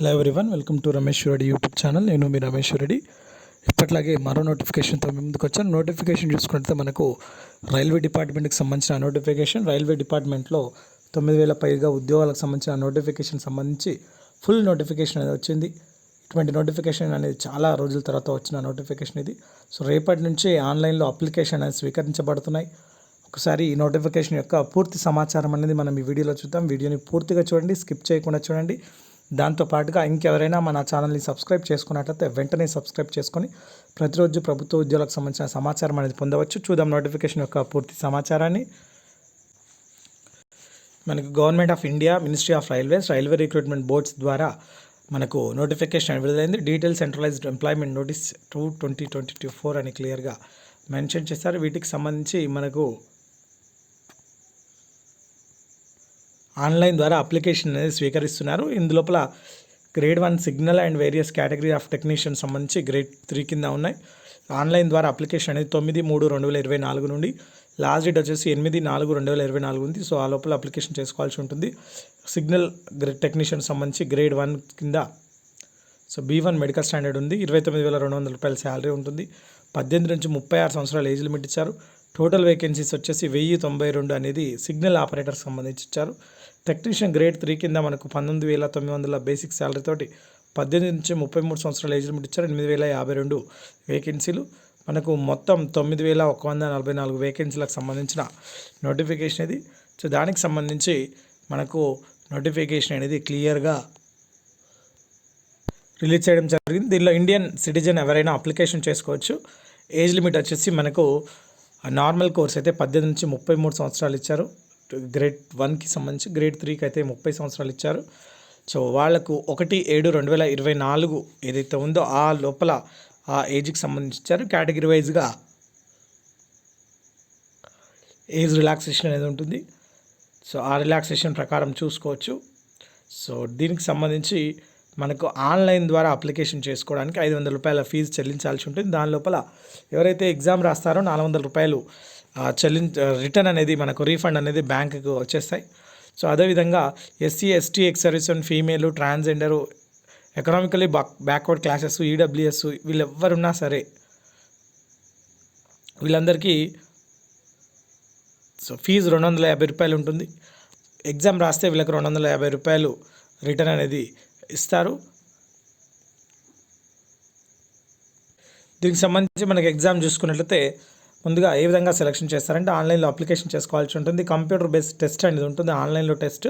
Hello everyone welcome to Ramesh Reddy YouTube channel నేను మీ రమేష్ రెడ్డి ఇప్పట్లాగే మరో నోటిఫికేషన్తో మీ ముందుకు వచ్చాను. నోటిఫికేషన్ చూసుకుంటే మనకు రైల్వే డిపార్ట్మెంట్కి సంబంధించిన నోటిఫికేషన్ రైల్వే డిపార్ట్మెంట్లో తొమ్మిది వేల పైగా ఉద్యోగాలకు సంబంధించిన నోటిఫికేషన్ సంబంధించి ఫుల్ నోటిఫికేషన్ అనేది వచ్చింది. ఇటువంటి నోటిఫికేషన్ అనేది చాలా రోజుల తర్వాత వచ్చిన నోటిఫికేషన్ ఇది. సో రేపటి నుంచి ఆన్లైన్లో అప్లికేషన్ అనేది స్వీకరించబడుతున్నాయి. ఒకసారి ఈ నోటిఫికేషన్ యొక్క పూర్తి సమాచారం అనేది మనం ఈ వీడియోలో చూద్దాం. వీడియోని పూర్తిగా చూడండి స్కిప్ చేయకుండా చూడండి. దాంతో పాటుగా ఇంకెవరైనా మన ఛానల్ని సబ్స్క్రైబ్ చేసుకున్నట్లయితే వెంటనే సబ్స్క్రైబ్ చేసుకొని ప్రతిరోజు ప్రభుత్వ ఉద్యోగాలకు సంబంధించిన సమాచారం అనేది పొందవచ్చు. చూద్దాం నోటిఫికేషన్ యొక్క పూర్తి సమాచారాన్ని. మనకు government of India ministry of railways railway recruitment boards ద్వారా మనకు నోటిఫికేషన్ విడుదలైంది. Detail centralised employment notice two twenty twenty two four అని క్లియర్గా మెన్షన్ చేశారు. వీటికి సంబంధించి మనకు ఆన్లైన్ ద్వారా అప్లికేషన్ అనేది స్వీకరిస్తున్నారు. ఇందులోపల grade one signal and various category of technician సంబంధించి గ్రేడ్ త్రీ కింద ఉన్నాయి. ఆన్లైన్ ద్వారా అప్లికేషన్ అనేది తొమ్మిది మూడు రెండు వేల ఇరవై నాలుగు నుండి లాస్ట్ డేట్ వచ్చేసి ఎనిమిది నాలుగు రెండు వేల ఇరవై నాలుగు ఉంది. సో ఆ లోపల అప్లికేషన్ చేసుకోవాల్సి ఉంటుంది. సిగ్నల్ గ్రేడ్ టెక్నీషియన్ సంబంధించి గ్రేడ్ వన్ కింద so B one medical standard ఉంది. ఇరవై తొమ్మిది వేల రెండు వందల రూపాయల శాలరీ ఉంటుంది. పద్దెనిమిది నుంచి ముప్పై ఆరు సంవత్సరాల ఏజ్ లిమిట్ ఇచ్చారు. టోటల్ వేకెన్సీస్ వచ్చేసి వెయ్యి తొంభై రెండు అనేది సిగ్నల్ ఆపరేటర్ సంబంధించి ఇచ్చారు. టెక్నీషియన్ గ్రేడ్ త్రీ కింద మనకు పంతొమ్మిది వేల తొమ్మిది వందల బేసిక్ శాలరీ తోటి పద్దెనిమిది నుంచి ముప్పై మూడు సంవత్సరాల ఏజ్ లిమిట్ ఇచ్చారు. ఎనిమిది వేల యాభై రెండు వేకెన్సీలు. మనకు మొత్తం తొమ్మిది వేల ఒక వంద నలభై నాలుగు వేకెన్సీలకు సంబంధించిన నోటిఫికేషన్ ఇది. సో దానికి సంబంధించి మనకు నోటిఫికేషన్ అనేది క్లియర్గా రిలీజ్ చేయడం జరిగింది. దీనిలో ఇండియన్ సిటిజన్ ఎవరైనా అప్లికేషన్ చేసుకోవచ్చు. ఏజ్ లిమిట్ వచ్చేసి మనకు నార్మల్ కోర్స్ అయితే పద్దెనిమిది నుంచి ముప్పై మూడు సంవత్సరాలు ఇచ్చారు. గ్రేడ్ వన్కి సంబంధించి గ్రేడ్ త్రీకి అయితే ముప్పై సంవత్సరాలు ఇచ్చారు. సో వాళ్ళకు ఒకటి ఏడు రెండు వేల ఇరవై నాలుగు ఏదైతే ఉందో ఆ లోపల ఆ ఏజ్కి సంబంధించి ఇచ్చారు. కేటగిరీ వైజ్గా ఏజ్ రిలాక్సేషన్ అనేది ఉంటుంది. సో ఆ రిలాక్సేషన్ ప్రకారం చూసుకోవచ్చు. సో దీనికి సంబంధించి మనకు ఆన్లైన్ ద్వారా అప్లికేషన్ చేసుకోవడానికి ఐదు వందల రూపాయల ఫీజు చెల్లించాల్సి ఉంటుంది. దాని లోపల ఎవరైతే ఎగ్జామ్ రాస్తారో నాలుగు వందల రూపాయలు చెల్లిం రిటర్న్ అనేది మనకు రీఫండ్ అనేది బ్యాంకుకు వచ్చేస్తాయి. సో అదేవిధంగా SC ST ex service and female transgender economically back backward classes EWS వీళ్ళు సరే వీళ్ళందరికీ సో ఫీజు రెండు వందల యాభై రూపాయలు ఉంటుంది. ఎగ్జామ్ రాస్తే వీళ్ళకి రెండు వందల యాభై రూపాయలు రిటర్న్ అనేది ఇస్తారు. దీనికి సంబంధించి మనకి ఎగ్జామ్ చూసుకున్నట్లయితే ముందుగా ఏ విధంగా సెలెక్షన్ చేస్తారంటే ఆన్లైన్లో అప్లికేషన్ చేసుకోవాల్సి ఉంటుంది. కంప్యూటర్ బేస్డ్ టెస్ట్ అనేది ఉంటుంది. ఆన్లైన్లో టెస్ట్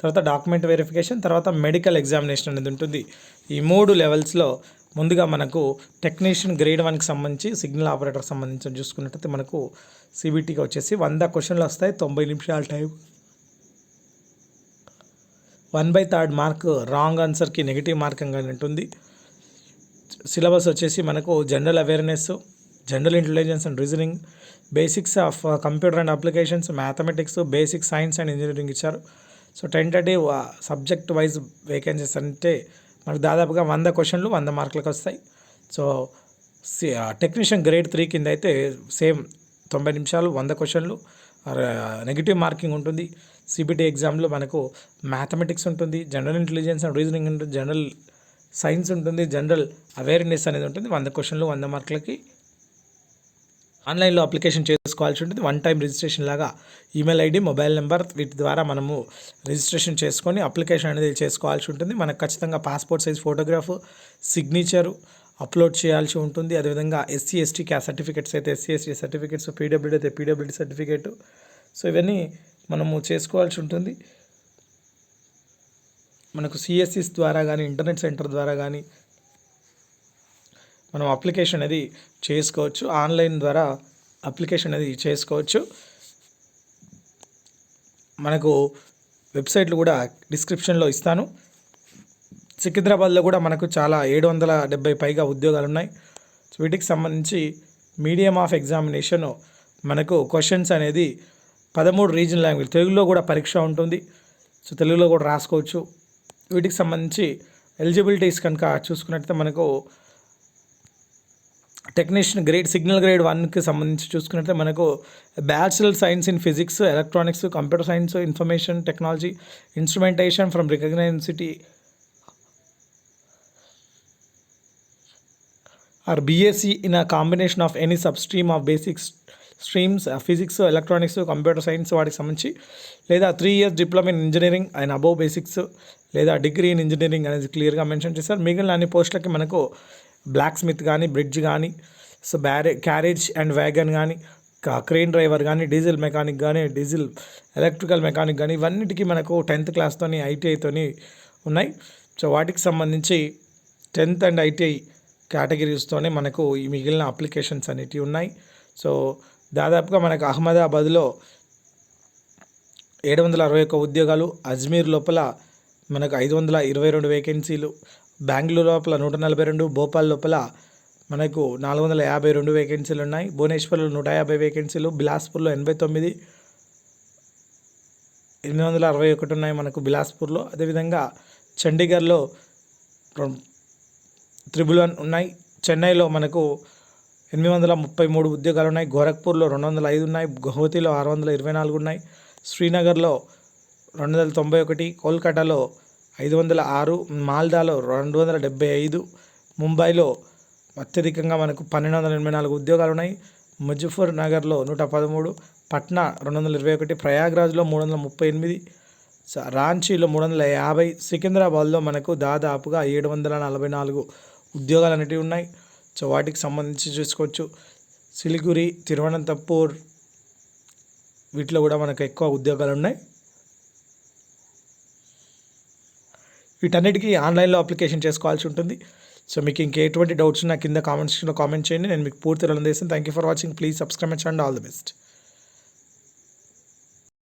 తర్వాత డాక్యుమెంట్ వెరిఫికేషన్ తర్వాత మెడికల్ ఎగ్జామినేషన్ అనేది ఉంటుంది. ఈ మూడు లెవెల్స్లో ముందుగా మనకు టెక్నీషియన్ గ్రేడ్ వన్కి సంబంధించి సిగ్నల్ ఆపరేటర్ సంబంధించి చూసుకున్నట్టయితే మనకు సిబిటీకి వచ్చేసి వంద క్వశ్చన్లు వస్తాయి. తొంభై నిమిషాల time one by third mark wrong ఆన్సర్కి negative మార్కంగా అని ఉంటుంది. సిలబస్ వచ్చేసి మనకు general awareness general intelligence and reasoning basics of computer and applications mathematics basic science and engineering ఇచ్చారు. So tentative subject wise vacancies అంటే మనకు దాదాపుగా వంద క్వశ్చన్లు వంద మార్కులకు వస్తాయి. సో టెక్నీషియన్ గ్రేడ్ త్రీ కింద అయితే సేమ్ తొంభై నిమిషాలు వంద క్వశ్చన్లు నెగిటివ్ మార్కింగ్ ఉంటుంది. సిబిటీ ఎగ్జామ్లో మనకు మ్యాథమెటిక్స్ ఉంటుంది జనరల్ ఇంటెలిజెన్స్ అండ్ రీజనింగ్ ఉంటుంది జనరల్ సైన్స్ ఉంటుంది జనరల్ అవేర్నెస్ అనేది ఉంటుంది. వంద క్వశ్చన్లు వంద మార్కులకి ఆన్లైన్లో అప్లికేషన్ చేసుకోవాల్సి ఉంటుంది. వన్ టైం రిజిస్ట్రేషన్ లాగా ఈమెయిల్ ఐడి మొబైల్ నెంబర్ వీటి ద్వారా మనము రిజిస్ట్రేషన్ చేసుకొని అప్లికేషన్ అనేది చేసుకోవాల్సి ఉంటుంది. మనకు ఖచ్చితంగా passport size photograph signature upload చేయాల్సి ఉంటుంది. అదేవిధంగా ఎస్సీ ఎస్టీకి క్యా సర్టిఫికేట్స్ అయితే ఎస్సీ ఎస్టీ సర్టిఫికేట్స్ పీడబ్ల్యూడీ అయితే పీడబ్ల్యూడీ సర్టిఫికేట్. సో ఇవన్నీ మనము చేసుకోవాల్సి ఉంటుంది. మనకు సిఎస్సిస్ ద్వారా కానీ ఇంటర్నెట్ సెంటర్ ద్వారా కానీ మనం అప్లికేషన్ అనేది చేసుకోవచ్చు. ఆన్లైన్ ద్వారా అప్లికేషన్ అనేది చేసుకోవచ్చు. మనకు వెబ్సైట్లు కూడా డిస్క్రిప్షన్లో ఇస్తాను. సికింద్రాబాద్లో కూడా మనకు చాలా ఏడు వందల డెబ్బై పైగా ఉద్యోగాలు ఉన్నాయి సో వీటికి సంబంధించి మీడియం ఆఫ్ ఎగ్జామినేషన్ మనకు క్వశ్చన్స్ అనేది పదమూడు రీజనల్ లాంగ్వేజ్ తెలుగులో కూడా పరీక్ష ఉంటుంది. సో తెలుగులో కూడా రాసుకోవచ్చు. వీటికి సంబంధించి ఎలిజిబిలిటీస్ కనుక చూసుకున్నట్టయితే మనకు టెక్నీషియన్ గ్రేడ్ సిగ్నల్ గ్రేడ్ వన్కి సంబంధించి చూసుకున్నట్లయితే మనకు bachelor science in physics electronics computer science information technology instrumentation from recognised university or BSc in a combination of any sub stream of basics streams physics electronics computer science వాటికి సంబంధించి లేదా three years diploma in engineering and above basics లేదా degree in engineering అనేది క్లియర్గా mention చేశారు. మిగిలిన అన్ని పోస్టులకి మనకు బ్లాక్ స్మిత్ కానీ బ్రిడ్జ్ కానీ సో బ్యారే క్యారేజ్ అండ్ వ్యాగన్ కానీ క్రెయిన్ డ్రైవర్ కానీ డీజిల్ మెకానిక్ కానీ డీజిల్ ఎలక్ట్రికల్ మెకానిక్ కానీ ఇవన్నిటికీ మనకు టెన్త్ క్లాస్తోని ఐటీఐతోని ఉన్నాయి. సో వాటికి సంబంధించి టెన్త్ అండ్ ఐటీఐ కేటగిరీస్తోనే మనకు ఈ మిగిలిన అప్లికేషన్స్ అనేటివి ఉన్నాయి. సో దాదాపుగా మనకు అహ్మదాబాద్లో ఏడు వందల అరవై ఒక్క ఉద్యోగాలు అజ్మీర్ లోపల మనకు ఐదు వందల ఇరవై రెండు వేకెన్సీలు బెంగళూరు లోపల నూట నలభై రెండు భోపాల్ లోపల మనకు నాలుగు వందల యాభై రెండు వేకెన్సీలు ఉన్నాయి. భువనేశ్వర్లో నూట యాభై వేకెన్సీలు బిలాస్పూర్లో ఎనభై తొమ్మిది ఎనిమిది వందల అరవై ఒకటి ఉన్నాయి మనకు బిలాస్పూర్లో. అదేవిధంగా చండీగఢ్లో త్రిబుల్ వన్ ఉన్నాయి. చెన్నైలో మనకు ఎనిమిది వందల ముప్పై మూడు ఉద్యోగాలు ఉన్నాయి. గోరఖ్పూర్లో రెండు వందల ఐదు ఉన్నాయి. గౌహతిలో ఆరు వందల ఇరవై నాలుగు ఉన్నాయి. శ్రీనగర్లో రెండు వందల తొంభై ఒకటి కోల్కతాలో ఐదు వందల ఆరు మాల్దాలో రెండు వందల డెబ్బై ఐదు ముంబైలో అత్యధికంగా మనకు పన్నెండు వందల ఎనభై నాలుగు ఉద్యోగాలు ఉన్నాయి ముజఫర్ నగర్లో నూట పదమూడు పట్నా రెండు వందల ఇరవై ఒకటి ప్రయాగ్రాజ్లో మూడు వందల ముప్పై ఎనిమిది రాంచీలో మూడు వందల యాభై సికింద్రాబాద్లో మనకు దాదాపుగా ఏడు వందల నలభై నాలుగు ఉద్యోగాలు అనేటివి ఉన్నాయి. సో వాటికి సంబంధించి చూసుకోవచ్చు. సిలిగురి తిరువనంతపూర్ వీటిలో కూడా మనకు ఎక్కువ ఉద్యోగాలు ఉన్నాయి వీటన్నిటికీ ఆన్లైన్లో అప్లికేషన్ చేసుకోవాల్సి ఉంటుంది. సో మీకు ఇంకెటువంటి డౌట్స్ ఉన్నా కింద కామెంట్ సెక్షన్లో కామెంట్ చేయండి. నేను మీకు పూర్తి రందేస్తాను thank you for watching please subscribe and all the best